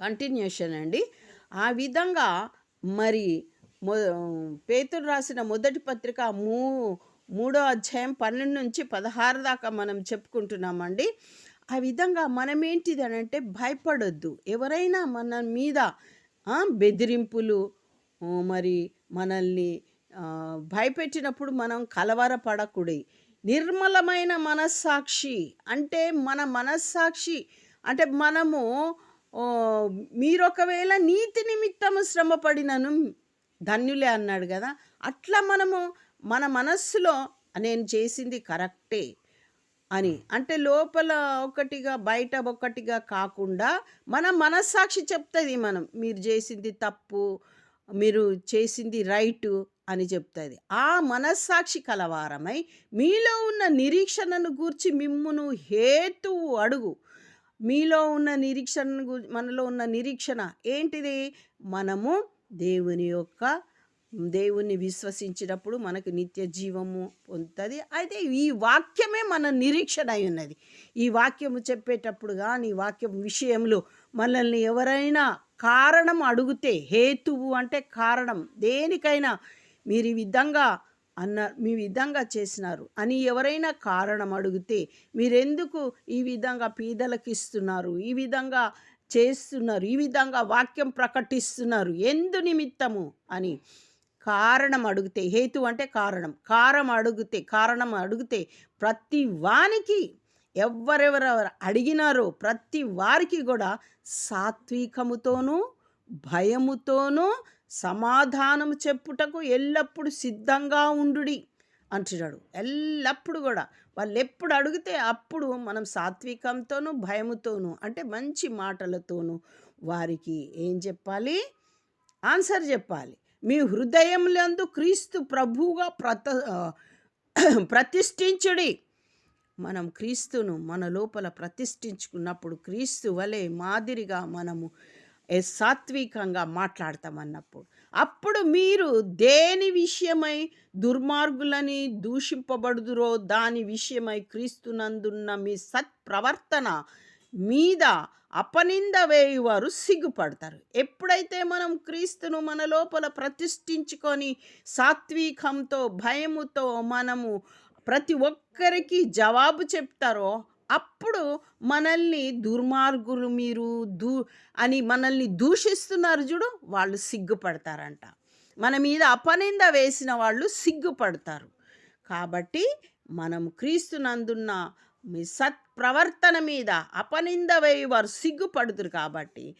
Continuation అండి. ఆ విధంగా మరి పేతులు రాసిన మొదటి పత్రిక మూ మూడో అధ్యాయం పన్నెండు నుంచి పదహారు దాకా మనం చెప్పుకుంటున్నామండి. ఆ విధంగా మనం ఏంటిది అని అంటే భయపడొద్దు. ఎవరైనా మన మీద బెదిరింపులు మరి మనల్ని భయపెట్టినప్పుడు మనం కలవరపడకూడదు నిర్మలమైన మనస్సాక్షి అంటే మన మనస్సాక్షి అంటే మనము ఆ, మీరు ఒకవేళ నీతి నిమిత్తము శ్రమపడినను ధన్యులే అన్నాడు కదా అట్లా మనము మన మనస్సులో నేను చేసింది కరెక్టే అని. అంటే లోపల ఒకటిగా బయట ఒకటిగా కాకుండా మన మనస్సాక్షి చెప్తుంది మనం మీరు చేసింది తప్పు మీరు చేసింది రైటు అని చెప్తుంది. ఆ మనస్సాక్షి కలవారమై మీలో ఉన్న నిరీక్షణను గూర్చి మిమ్మును హేతువు అడుగు. మీలో ఉన్న నిరీక్షణ మనలో ఉన్న నిరీక్షణ ఏంటిది? మనము దేవుని యొక్క దేవుణ్ణి విశ్వసించినప్పుడు మనకు నిత్య జీవము పొందుతుంది. అయితే ఈ వాక్యమే మన నిరీక్షణ అయి ఉన్నది. ఈ వాక్యము చెప్పేటప్పుడు కానీ వాక్యం విషయంలో మనల్ని ఎవరైనా కారణం అడిగితే హేతువు అంటే కారణం. దేనికైనా మీరు ఈ విధంగా అన్న మీ విధంగా చేసినారు అని ఎవరైనా కారణం అడిగితే మీరెందుకు ఈ విధంగా పీదలకు ఇస్తున్నారు ఈ విధంగా చేస్తున్నారు ఈ విధంగా వాక్యం ప్రకటిస్తున్నారు ఎందు నిమిత్తము అని కారణం అడిగితే హేతు అంటే కారణం కారం అడిగితే కారణం అడిగితే ప్రతి వానికి ఎవరెవరెవరు అడిగినారో ప్రతి వారికి కూడా సాత్వికముతోనూ భయముతోనూ సమాధానము చెప్పుటకు ఎల్లప్పుడూ సిద్ధంగా ఉండుడి అంటున్నాడు. ఎల్లప్పుడు కూడా వాళ్ళు ఎప్పుడు అడిగితే అప్పుడు మనం సాత్వికంతోనూ భయముతోనూ అంటే మంచి మాటలతోనూ వారికి ఏం చెప్పాలి? ఆన్సర్ చెప్పాలి. మీ హృదయంలందు క్రీస్తు ప్రభువుగా ప్రత ప్రతిష్ఠించుడి. మనం క్రీస్తును మన లోపల ప్రతిష్ఠించుకున్నప్పుడు క్రీస్తు వలె మాదిరిగా మనము సాత్వికంగా మాట్లాడతామన్నప్పుడు. అప్పుడు మీరు దేని విషయమై దుర్మార్గులని దూషింపబడుదురో దాని విషయమై క్రీస్తునందున్న మీ సత్ప్రవర్తన మీద అపనింద వేయువారు సిగ్గుపడతారు. ఎప్పుడైతే మనం క్రీస్తును మన లోపల ప్రతిష్ఠించుకొని సాత్వికంతో భయముతో మనము ప్రతి ఒక్కరికి జవాబు చెప్తారో అప్పుడు మనల్ని దుర్మార్గులు మీరు దూ అని మనల్ని దూషిస్తున్నారు చూడు వాళ్ళు సిగ్గుపడతారంట. మన మీద అపనింద వేసిన వాళ్ళు సిగ్గుపడతారు. కాబట్టి మనం క్రీస్తునందున్న మీ సత్ప్రవర్తన మీద అపనింద వేయి వారు సిగ్గుపడుతురు కాబట్టి